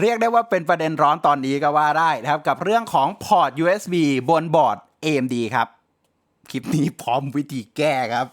เรียกได้ว่าเป็นประเด็นร้อนตอนนี้ก็ว่าได้นะครับกับเรื่องของพอร์ต USB บนบอร์ด AMD ครับ คลิปนี้พร้อมวิธีแก้ครับ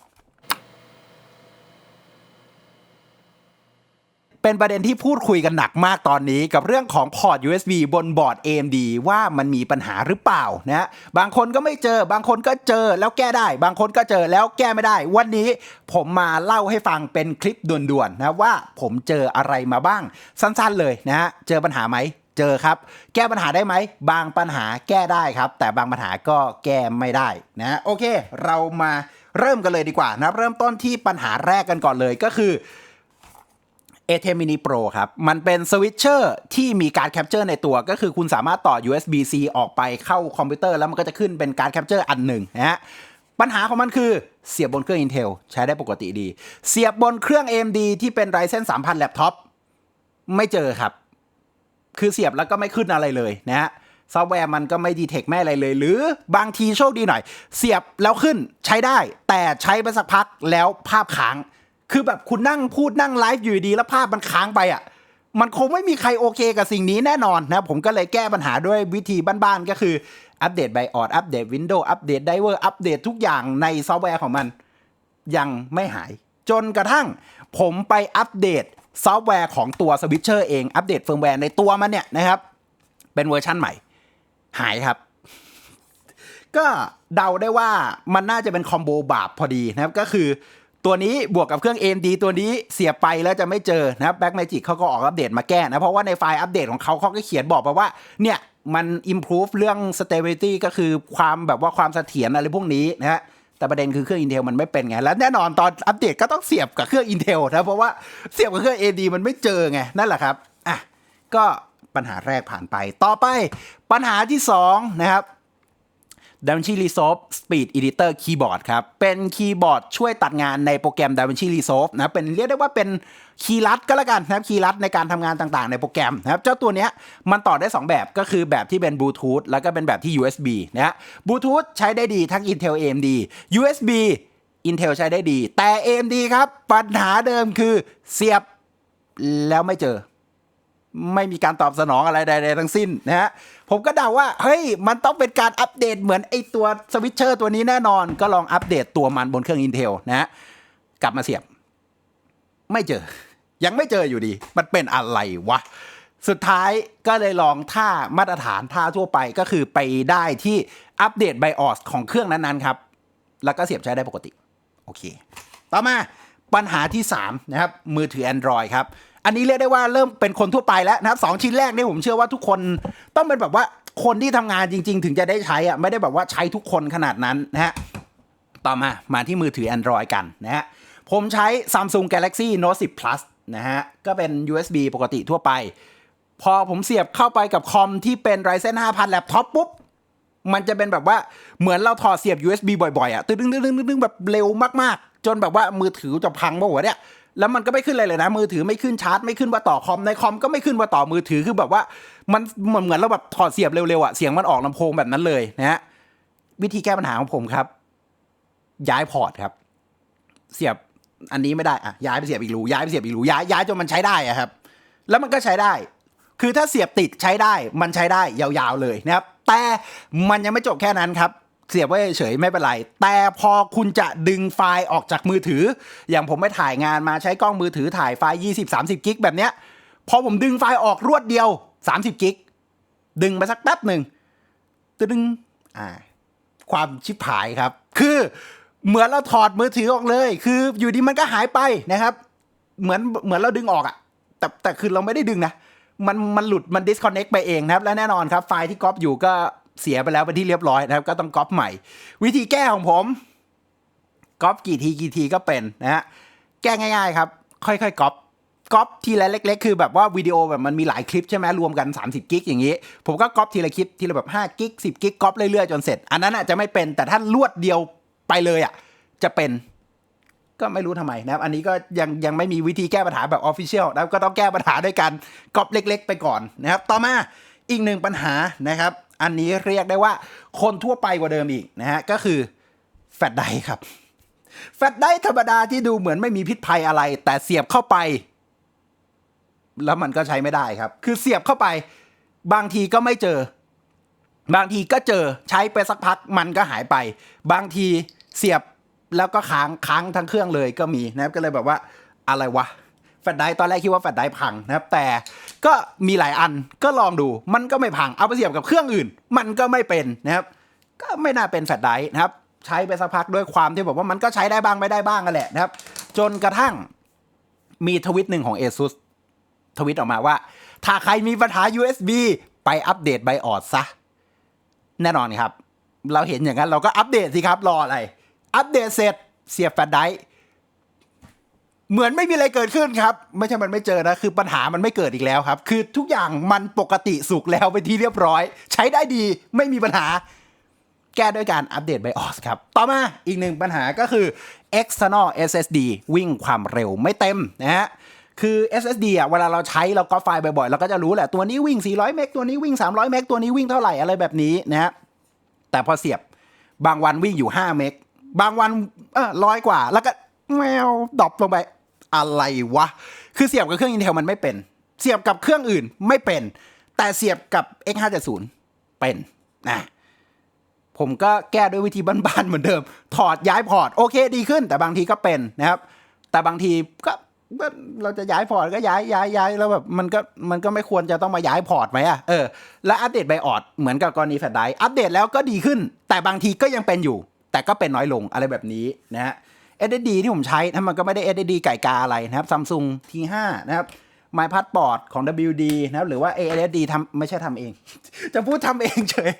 เป็นประเด็นที่พูดคุยกันหนักมากตอนนี้กับเรื่องของพอร์ต USB บนบอร์ด AMD ว่ามันมีปัญหาหรือเปล่านะบางคนก็ไม่เจอบางคนก็เจอแล้วแก้ได้ บางคนก็เจอแล้วแก้ไม่ได้ วันนี้ผมมาเล่าให้ฟังเป็นคลิปด่วนๆนะว่าผมเจออะไรมาบ้างสั้นๆเลยนะฮะเจอปัญหาไหมเจอครับแก้ปัญหาได้ไหม บางปัญหาแก้ได้ครับ แต่บางปัญหาก็แก้ไม่ได้นะโอเค เรามาเริ่มกันเลยดีกว่านะเริ่มต้นที่ปัญหาแรกกันก่อนเลยก็คือ a t e m Mini Pro ครับ มันเป็นสวิตเชอร์ที่มีการแคปเจอร์ในตัว ก็คือคุณสามารถต่อ USB-C ออกไปเข้าคอมพิวเตอร์แล้วมันก็จะขึ้นเป็นการแคปเจอร์อันหนึ่งนะฮะปัญหาของมันคือเสียบบนเครื่อง Intel ใช้ได้ปกติดี เสียบบนเครื่อง AMD ที่เป็น Ryzen 3000 แล็ปท็อปไม่เจอครับ คือเสียบแล้วก็ไม่ขึ้นอะไรเลยนะฮะซอฟต์แวร์มันก็ไม่ดีเทคแม่อะไรเลย หรือบางทีโชคดีหน่อย เสียบแล้วขึ้นใช้ได้ แต่ใช้ไปสักพักแล้วภาพค้าง คือแบบคุณนั่งพูดนั่งไลฟ์อยู่ดีแล้วภาพมันค้างไปอะ มันคงไม่มีใครโอเคกับสิ่งนี้แน่นอนนะผมก็เลยแก้ปัญหาด้วยวิธีบ้านๆก็คืออัปเดตไบออดอัปเดตวินโดว์อัปเดตไดเวอร์อัปเดตทุกอย่างในซอฟต์แวร์ของมัน ยังไม่หาย จนกระทั่งผมไปอัปเดตซอฟต์แวร์ของตัวสวิตเชอร์เองอัปเดตเฟิร์มแวร์ในตัวมันเนี่ยนะครับ เป็นเวอร์ชั่นใหม่ หายครับ ก็เดาได้ว่ามันน่าจะเป็นคอมโบบาปพอดีนะครับก็คือ ตัวนี้บวกกับเครื่อง AMD ตัวนี้เสียไปแล้วจะไม่เจอนะครับ Blackmagic เขาก็ออกอัปเดตมาแก้นะ เพราะว่าในไฟล์อัปเดตของเขาเขาก็เขียนบอกไปว่าเนี่ยมัน improve เรื่อง stability ก็คือความแบบว่าความเสถียรอะไรพวกนี้นะฮะแต่ประเด็นคือเครื่อง Intel มันไม่เป็นไง แล้วแน่นอนตอนอัปเดตก็ต้องเสียบกับเครื่อง Intel นะ เพราะว่าเสียบกับเครื่อง AMD มันไม่เจอไง นั่นแหละครับ อะ ก็ปัญหาแรกผ่านไป ต่อไปปัญหาที่สองนะครับ DaVinci Resolve Speed Editor Keyboard ครับ เป็นคีย์บอร์ดช่วยตัดงานในโปรแกรม DaVinci Resolve นะเป็นเรียกได้ว่าเป็นคีย์ลัดก็แล้วกันนะครับคีย์ลัดในการทำงานต่างๆ ในโปรแกรมนะครับเจ้าตัวเนี้ยมันต่อได้ 2 แบบก็คือแบบที่เป็นบลูทูธแล้วก็เป็นแบบที่ USB นะฮะบลูทูธใช้ได้ดีทั้ง Intel AMD USB Intel ใช้ได้ดี แต่ AMD ครับ ปัญหาเดิมคือเสียบแล้วไม่เจอ ไม่มีการตอบสนองอะไรใดๆทั้งสิ้นนะฮะผมก็เดาว่าเฮ้ยมันต้องเป็นการอัปเดตเหมือนไอตัวสวิตเชอร์ตัวนี้แน่นอน ก็ลองอัปเดตตัวมันบนเครื่อง Intel นะฮะกลับมาเสียบ ไม่เจอ ยังไม่เจออยู่ดี มันเป็นอะไรวะ สุดท้ายก็เลยลองท่ามาตรฐานท่าทั่วไปก็คือไปได้ที่อัปเดต BIOS ของเครื่องนั้นๆครับ แล้วก็เสียบใช้ได้ปกติ โอเค ต่อมาปัญหาที่ 3 นะครับ มือถือ Android ครับ อันนี้เรียกได้ว่าเริ่มเป็นคนทั่วไปแล้วนะครับสองชิ้นแรกเนี่ยผมเชื่อว่าทุกคนต้องเป็นแบบว่าคนที่ทำงานจริง ๆ ถึงจะได้ใช้อะไม่ได้แบบว่าใช้ทุกคนขนาดนั้นนะฮะต่อมามาที่มือถือ Android กันนะฮะผมใช้ Samsung Galaxy Note 10 Plus นะฮะก็เป็น USB ปกติทั่วไป พอผมเสียบเข้าไปกับคอมที่เป็น Ryzen 5000แล็ปท็อปปุ๊บมันจะเป็นแบบว่าเหมือนเราถอดเสียบ USB บ่อยๆอะตึ้งตึ้งตึ้งตึ้งตึ้งแบบเร็วมากๆ จนแบบว่ามือถือจะพังป่าวเนี่ย แล้วมันก็ไม่ขึ้นอะไรเลยนะ มือถือไม่ขึ้นชาร์จไม่ขึ้นว่าต่อคอมในคอมก็ไม่ขึ้นว่าต่อมือถือคือแบบว่า มันเหมือนเหมือนเราแบบถอดเสียบเร็วๆอะเสียงมันออกลำโพงแบบนั้นเลยนะฮะวิธีแก้ปัญหาของผมครับ ย้ายพอร์ตครับ เสียบอันนี้ไม่ได้อะย้ายไปเสียบอีกรูย้ายไปเสียบอีกรูย้ายย้ายจนมันใช้ได้อะครับ แล้วมันก็ใช้ได้ คือถ้าเสียบติดใช้ได้ มันใช้ได้ยาวๆเลยนะครับ แต่มันยังไม่จบแค่นั้นครับ เสียบไว้เฉยไม่เป็นไร แต่พอคุณจะดึงไฟล์ออกจากมือถือ อย่างผมไปถ่ายงานมาใช้กล้องมือถือถ่ายไฟล์ 20-30 กิกแบบเนี้ย พอผมดึงไฟล์ออกรวดเดียว 30 กิก ดึงไปสักแป๊บหนึ่งตึ้งอ่า ความชิบหายครับ คือเหมือนเราถอดมือถือออกเลย คืออยู่ดีมันก็หายไปนะครับ เหมือนเหมือนเราดึงออกอะแต่แต่คือเราไม่ได้ดึงนะ มันมันหลุดมัน disconnect ไปเองนะครับ และแน่นอนครับ ไฟล์ที่ก๊อปอยู่ก็ เสียไปแล้วเป็นที่เรียบร้อยนะครับ ก็ต้องก๊อปใหม่ วิธีแก้ของผมก๊อปกี่ทีกี่ทีก็เป็นนะฮะแก้ง่ายๆครับ ค่อยๆก๊อปก๊อปทีละเล็ก ๆ คือแบบว่าวิดีโอแบบมันมีหลายคลิปใช่ไหมรวมกัน 30 กิกอย่างนี้ ผมก็ก๊อปทีละคลิปทีละแบบ5กิก10 กิกก๊อปเรื่อยๆจนเสร็จ อันนั้นอาจจะไม่เป็นแต่ถ้ารวดเดียวไปเลยอะจะเป็น ก็ไม่รู้ทำไมนะครับ อันนี้ก็ยังยังไม่มีวิธีแก้ปัญหาแบบออฟฟิเชียลนะครับก็ต้องแก้ปัญหาด้วยการก๊อปเล็ก ๆ ไปก่อนนะครับ ต่อมาอีกหนึ่งปัญหานะครับ อันนี้เรียกได้ว่าคนทั่วไปกว่าเดิมอีกนะฮะ ก็คือแฟลชไดร์ครับ แฟลชไดร์ธรรมดาที่ดูเหมือนไม่มีพิษภัยอะไร แต่เสียบเข้าไป แล้วมันก็ใช้ไม่ได้ครับ คือเสียบเข้าไป บางทีก็ไม่เจอ บางทีก็เจอใช้ไปสักพักมันก็หายไป บางทีเสียบแล้วก็ค้างค้างทั้งเครื่องเลยก็มีนะครับก็เลยแบบว่าอะไรวะ แฟลชไดรฟ์ตอนแรกคิดว่าแฟลชไดรฟ์พังนะครับ แต่ก็มีหลายอันก็ลองดูมันก็ไม่พังเอาไปเสียบกับเครื่องอื่น มันก็ไม่เป็นนะครับ ก็ไม่น่าเป็นแฟลชไดรฟ์นะครับ ใช้ไปสักพักด้วยความที่บอกว่ามันก็ใช้ได้บ้างไม่ได้บ้างกันแหละนะครับ จนกระทั่งมีทวิตหนึ่งของ ASUS ทวิตออกมาว่า ถ้าใครมีปัญหา USB ไปอัปเดตไบออดซะ แน่นอนครับ เราเห็นอย่างนั้นเราก็อัปเดตสิครับรออะไร อัปเดตเสร็จเสียบแฟลชไดรฟ์ เหมือนไม่มีอะไรเกิดขึ้นครับ ไม่ใช่มันไม่เจอนะ คือปัญหามันไม่เกิดอีกแล้วครับ คือทุกอย่างมันปกติสุขแล้วไปที่เรียบร้อย ใช้ได้ดีไม่มีปัญหา แก้ด้วยการอัปเดต BIOS ครับ ต่อมาอีกหนึ่งปัญหาก็คือ external SSD วิ่งความเร็วไม่เต็มนะฮะคือ SSD อะเวลาเราใช้เราก็ไฟล์บ่อยๆ เราก็จะรู้แหละตัวนี้วิ่ง 400 เมกตัวนี้วิ่ง 300 เมกตัวนี้วิ่งเท่าไหร่อะไรแบบนี้นะฮะแต่พอเสียบบางวันวิ่งอยู่ 5 เมกบางวันเออร้อยกว่าแล้วก็แมวดรอปลงไป อะไรวะ คือเสียบกับเครื่อง Intel มันไม่เป็น เสียบกับเครื่องอื่นไม่เป็น แต่เสียบกับ X570 เป็นนะผมก็แก้ด้วยวิธีบ้านๆเหมือนเดิม ถอดย้ายพอร์ต โอเคดีขึ้น แต่บางทีก็เป็นนะครับ แต่บางทีก็เราจะย้ายพอร์ตก็ย้ายย้ายย้ายแล้วแบบมันก็มันก็ไม่ควรจะต้องมาย้ายพอร์ตไหมอะเออแล้วอัปเดตไบออดเหมือนกับกรณีแฟลชไดรฟ์อัปเดตแล้วก็ดีขึ้น แต่บางทีก็ยังเป็นอยู่ แต่ก็เป็นน้อยลงอะไรแบบนี้นะฮะ SSD ที่ผมใช้นะมันก็ไม่ได้ SSD ไก่กาอะไรนะครับ Samsung T5 นะครับ My Passport ของ WD นะครับหรือว่า SSD ทำไม่ใช่ทำเอง จะพูดทำเองเฉย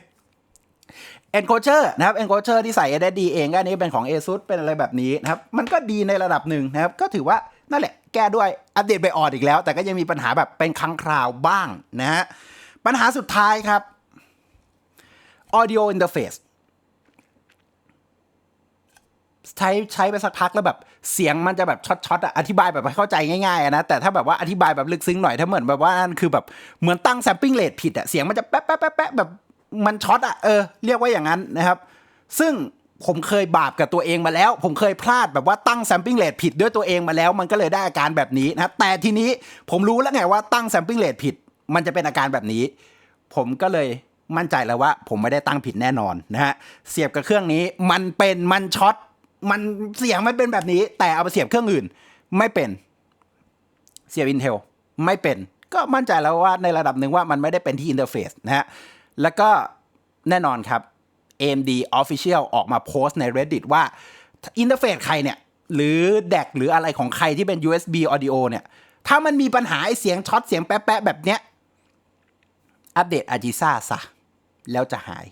Encoder นะครับ Encoder ที่ใส่ SSD เองก็อันนี้เป็นของ ASUS เป็นอะไรแบบนี้นะครับ มันก็ดีในระดับหนึ่งนะครับ ก็ถือว่านั่นแหละแก้ด้วยอัปเดตไปออดอีกแล้ว แต่ก็ยังมีปัญหาแบบเป็นครั้งคราวบ้างนะฮะปัญหาสุดท้ายครับ Audio Interface ใช้ใช้ไปสักพักแล้วแบบเสียงมันจะแบบช็อตๆอะอธิบายแบบให้เข้าใจง่ายๆนะแต่ถ้าแบบว่าอธิบายแบบลึกซึ้งหน่อยถ้าเหมือนแบบว่านั่นคือแบบเหมือนตั้งแซมปิ้งเรทผิดอะเสียงมันจะแป๊ะแป๊ะแป๊ะแป๊ะแบบมันช็อตอะเออเรียกว่าอย่างนั้นนะครับ ซึ่งผมเคยบาปกับตัวเองมาแล้ว ผมเคยพลาดแบบว่าตั้งแซมปิ้งเรทผิดด้วยตัวเองมาแล้ว มันก็เลยได้อาการแบบนี้นะครับแต่ทีนี้ผมรู้แล้วไงว่าตั้งแซมปิ้งเรทผิด มันจะเป็นอาการแบบนี้ ผมก็เลยมั่นใจแล้วว่า ผมไม่ได้ตั้งผิดแน่นอนนะฮะเสียบกับเครื่องนี้มันเป็นมันช็อต มันเสียงมันเป็นแบบนี้ แต่เอาไปเสียบเครื่องอื่น ไม่เป็น เสียบ Intel ไม่เป็น ก็มั่นใจแล้วว่าในระดับหนึ่งว่ามันไม่ได้เป็นที่อินเทอร์เฟซนะฮะ แล้วก็แน่นอนครับ AMD Official ออกมาโพสต์ใน Reddit ว่าอินเทอร์เฟซใครเนี่ย หรือ DAC หรืออะไรของใครที่เป็น USB audio เนี่ย ถ้ามันมีปัญหาไอเสียงช็อตเสียงแป๊ะๆแบบเนี้ย อัปเดต a จิซ่าซะ แล้วจะหาย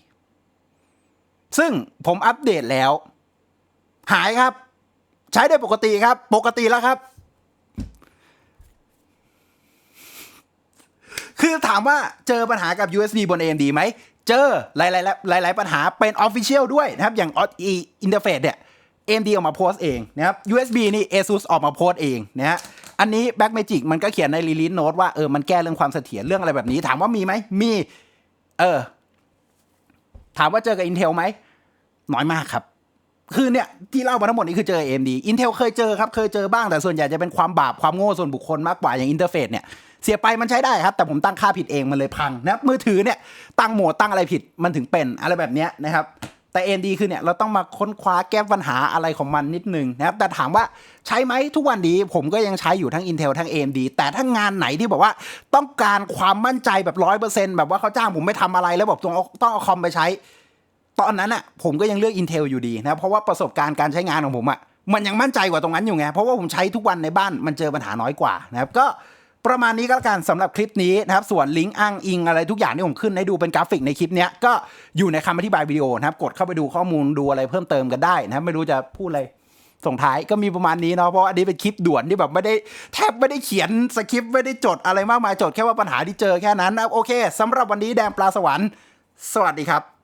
ซึ่งผมอัปเดตแล้ว หายครับ ใช้ได้ปกติครับ ปกติแล้วครับ คือถามว่าเจอปัญหากับ USB บน AMD ไหม เจอหลายๆหลาย ๆ ปัญหาเป็น Official ด้วยนะครับ อย่าง Interface เนี่ย AMD ออกมาโพสต์เองนะครับ USB นี่ ASUS ออกมาโพสต์เองนะฮะอันนี้ Blackmagic มันก็เขียนใน Release Note ว่าเออมันแก้เรื่องความเสถียรเรื่องอะไรแบบนี้ ถามว่ามีไหมมี เออ ถามว่าเจอกับ Intel ไหมน้อยมากครับ คือเนี่ยที่เล่ามาทั้งหมดนี้คือเจอ AMD Intel เคยเจอครับเคยเจอบ้างแต่ส่วนใหญ่จะเป็นความบาปความโง่ส่วนบุคคลมากกว่าอย่างอินเทอร์เฟซเนี่ยเสียไปมันใช้ได้ครับ แต่ผมตั้งค่าผิดเองมันเลยพังนะครับมือถือเนี่ยตั้งโหมดตั้งอะไรผิดมันถึงเป็นอะไรแบบเนี้ยนะครับแต่ AMD คือเนี่ยเราต้องมาค้นคว้าแก้ปัญหาอะไรของมันนิดนึงนะครับแต่ถามว่าใช้ไหมทุกวันนี้ผมก็ยังใช้อยู่ทั้ง Intel ทั้ง AMD แต่ถ้างานไหนที่บอกว่าต้องการความมั่นใจแบบร้อยเปอร์เซ็นต์แบบว่าเขาจ้างผมไม่ทำอะไรแล้วบอกต้องเอาต้องเอาคอมไปใช้ ตอนนั้นอะผมก็ยังเลือก Intel อยู่ดีนะเพราะว่าประสบการณ์การใช้งานของผมอะมันยังมั่นใจกว่าตรงนั้นอยู่ไง เพราะว่าผมใช้ทุกวันในบ้านมันเจอปัญหาน้อยกว่านะครับก็ประมาณนี้ก็แล้วกันสำหรับคลิปนี้นะครับส่วนลิงก์อ้างอิงอะไรทุกอย่างที่ผมขึ้นให้ดูเป็นกราฟิกในคลิปนี้ก็อยู่ในคำอธิบายวิดีโอนะครับกดเข้าไปดูข้อมูลดูอะไรเพิ่มเติมกันได้นะครับไม่รู้จะพูดอะไรส่งท้ายก็มีประมาณนี้เนาะเพราะอันนี้เป็นคลิปด่วนที่แบบไม่ได้แทบไม่ได้เขียนสคริปต์ไม่ได้จดอะไรมากมายจดแค่ว่าปัญหาที่เจอแค่นั้นนะโอเคสำหรับวันนี้แดงปลาสวรรค์สวัสดีครับ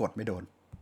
กดไม่โดน